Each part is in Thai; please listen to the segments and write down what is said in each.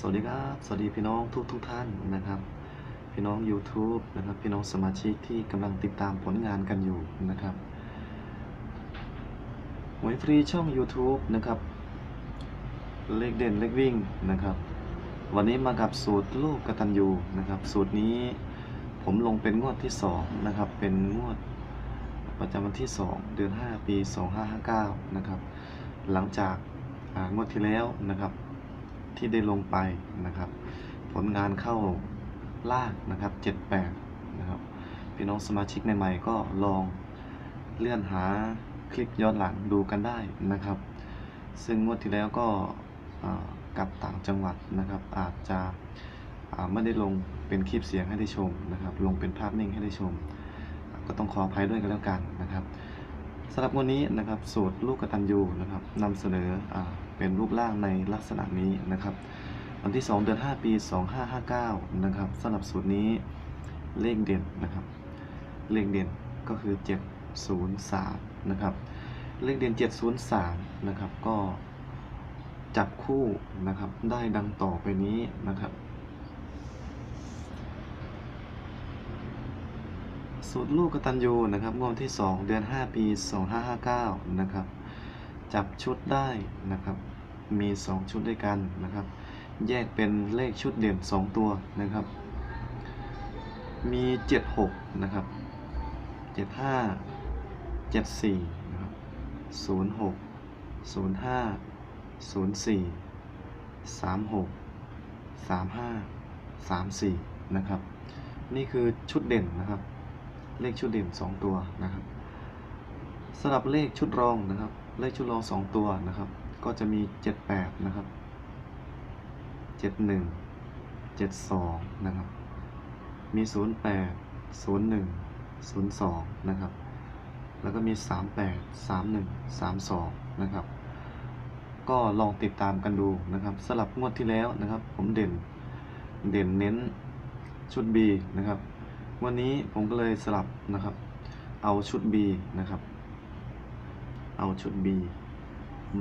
สวัสดีครับ สวัสดีพี่น้องทุกทุกท่านนะครับ พี่น้อง YouTube นะครับ พี่น้องสมาชิกที่กำลังติดตามผลงานกันอยู่นะครับหวยฟรีช่อง YouTube นะครับ เลขเด่นเลขวิ่งนะครับ วันนี้มากับสูตรลูกกตัญญูนะครับ สูตรนี้ผมลงเป็นงวดที่2นะครับ เป็นงวดประจำวันที่ 2 เดือน 5 ปี 2559 นะครับ หลังจากงวดที่แล้วนะครับ ที่ได้ลงไปนะครับ ผลงานเข้าล่างนะครับ 78 นะครับ พี่น้องสมาชิกใหม่ๆก็ลองเลื่อนหาคลิปย้อนหลังดูกันได้นะครับ ซึ่งงวดที่แล้วก็กลับต่างจังหวัดนะครับ อาจจะไม่ได้ลงเป็นคลิปเสียงให้ได้ชมนะครับ ลงเป็นภาพนิ่งให้ได้ชม ก็ต้องขออภัยด้วยกันแล้วกันนะครับ สำหรับวันนี้นะครับสูตรลูกกตัญญูนะครับนำเสนออเป็นรูปร่างในลักษณะนี้นะครับ วันที่ 2 เดือน 5 ปี 2559 นะครับสำหรับสูตรนี้เลขเด่นนะครับ เลขเด่นก็คือ 703 นะครับ เลขเด่น 703 นะครับก็จับคู่นะครับได้ดังต่อไปนี้นะครับ สูตรลูกกตัญญูนะครับงวดที่ 2 เดือน 5 ปี 2559 นะครับ จับชุดได้นะครับ มี 2 ชุดด้วยกันนะครับ แยกเป็นเลขชุดเด่น 2 ตัวนะครับ มี 76 นะครับ 75 74 นะครับ 06 05 04 36 35 34 นะครับ นี่คือชุดเด่นนะครับ เลขชุดเด่น 2 ตัวนะครับสำหรับเลขชุดรองนะครับ เลขชุดรอง 2 ตัวนะครับ ก็จะมี 78 นะครับ 71 72 นะครับ มี 08 01 02 นะครับ แล้วก็มี 38 31 32 นะครับ ก็ลองติดตามกันดูนะครับสลับงวดที่แล้วนะครับ ผมเด่นเด่นเน้นชุด B นะครับ วันนี้ผมก็เลยสลับนะครับ เอาชุด B นะครับ เอาชุด B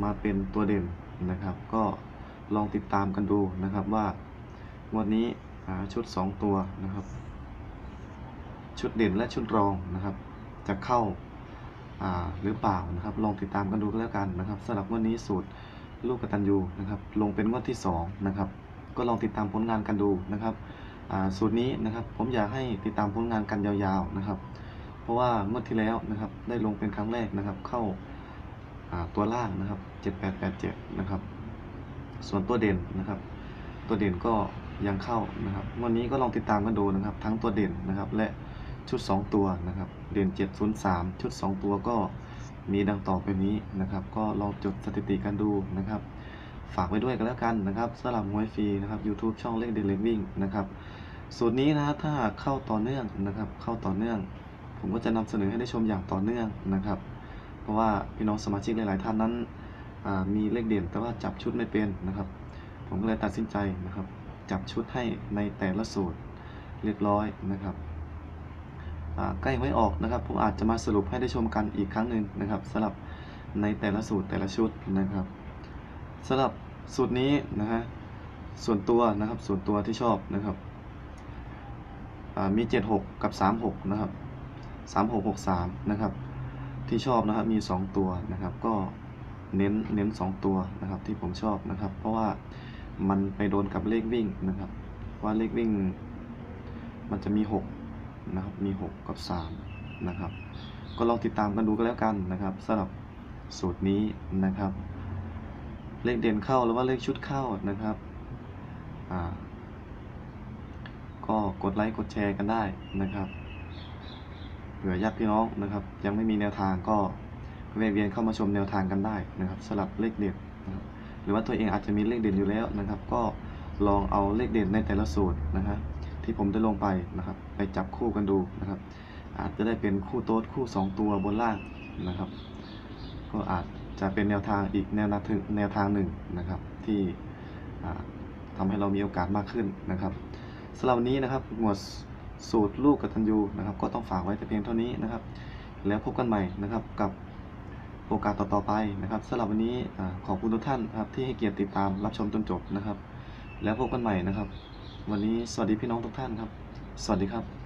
มาเป็นตัวเด่นนะครับ ก็ลองติดตามกันดูนะครับว่าวันนี้หาชุด 2 ตัวนะครับ ชุดเด่นและชุดรองนะครับ จะเข้าหรือเปล่านะครับ ลองติดตามกันดูก็แล้วกันนะครับสำหรับวันนี้สูตรลูกกตัญญูนะครับ ลงเป็นงวดที่2นะครับ ก็ลองติดตามผลงานกันดูนะครับ สูตรนี้นะครับผมอยากให้ติดตามผลงานกันยาวๆนะครับ เพราะว่างวดที่แล้วนะครับได้ลงเป็นครั้งแรกนะครับ เข้าตัวล่างนะครับ 7887 นะครับ ส่วนตัวเด่นนะครับ ตัวเด่นก็ยังเข้านะครับวันนี้ก็ลองติดตามกันดูนะครับ ทั้งตัวเด่นนะครับ และชุด 2 ตัวนะครับ เด่น 703 ชุด 2 ตัวก็มีดังต่อไปนี้นะครับ ก็ลองจดสถิติกันดูนะครับ ฝากไว้ด้วยกันแล้วกันนะครับสำหรับมวยฟรีนะครับ YouTube ช่องเลขเดลิวิ่งนะครับสูตรนี้นะถ้าเข้าต่อเนื่องนะครับ เข้าต่อเนื่อง ผมก็จะนำเสนอให้ได้ชมอย่างต่อเนื่องนะครับ เพราะว่าพี่น้องสมาชิกหลาย ๆ ท่านนั้นมีเลขเด่นแต่ว่าจับชุดไม่เป็นนะครับ ผมก็เลยตัดสินใจนะครับ จับชุดให้ในแต่ละสูตรเรียบร้อยนะครับใกล้ไม่ออกนะครับผมอาจจะมาสรุปให้ได้ชมกันอีกครั้งหนึ่งนะครับสำหรับในแต่ละสูตรแต่ละชุดนะครับ สำหรับสูตรนี้นะฮะส่วนตัวนะครับส่วนตัวที่ชอบนะครับอ่ามี 76 กับ 36 นะครับ 3663 นะครับ ที่ชอบนะครับมี 2 ตัวนะครับ ก็เน้นเน้น 2 ตัวนะครับที่ผมชอบนะครับ เพราะว่ามันไปโดนกับเลขวิ่งนะครับ ว่าเลขวิ่ง มันจะมี 6 นะครับ มี 6 กับ 3 นะครับ ก็ลองติดตามกันดูก็แล้วกันนะครับสำหรับสูตรนี้นะครับ เลขเด่นเข้าหรือว่าเลขชุดเข้านะครับก็กดไลค์กดแชร์กันได้นะครับเผื่อญาติพี่น้องนะครับ ยังไม่มีแนวทางก็แวะเวียนเข้ามาชมแนวทางกันได้นะครับสำหรับเลขเด่นนะครับหรือว่าตัวเองอาจจะมีเลขเด่นอยู่แล้วนะครับ ก็ลองเอาเลขเด่นในแต่ละสูตรนะฮะที่ผมได้ลงไปนะครับ ไปจับคู่กันดูนะครับ อาจจะได้เป็นคู่โต๊ดคู่ 2 ตัวบนล่างนะครับ ก็อาจ จะเป็นแนวทางอีกแนวทางแนวทางหนึ่งนะครับ ที่อ่าทำให้เรามีโอกาสมากขึ้นนะครับสำหรับวันนี้นะครับหมวดสูตรลูกกตัญญูนะครับ ก็ต้องฝากไว้แต่เพียงเท่านี้นะครับ แล้วพบกันใหม่นะครับกับโอกาสต่อๆไปนะครับสำหรับวันนี้ขอบคุณทุกท่านครับที่ให้เกียรติติดตามรับชมจนจบนะครับ แล้วพบกันใหม่นะครับ วันนี้สวัสดีพี่น้องทุกท่านครับ สวัสดีครับ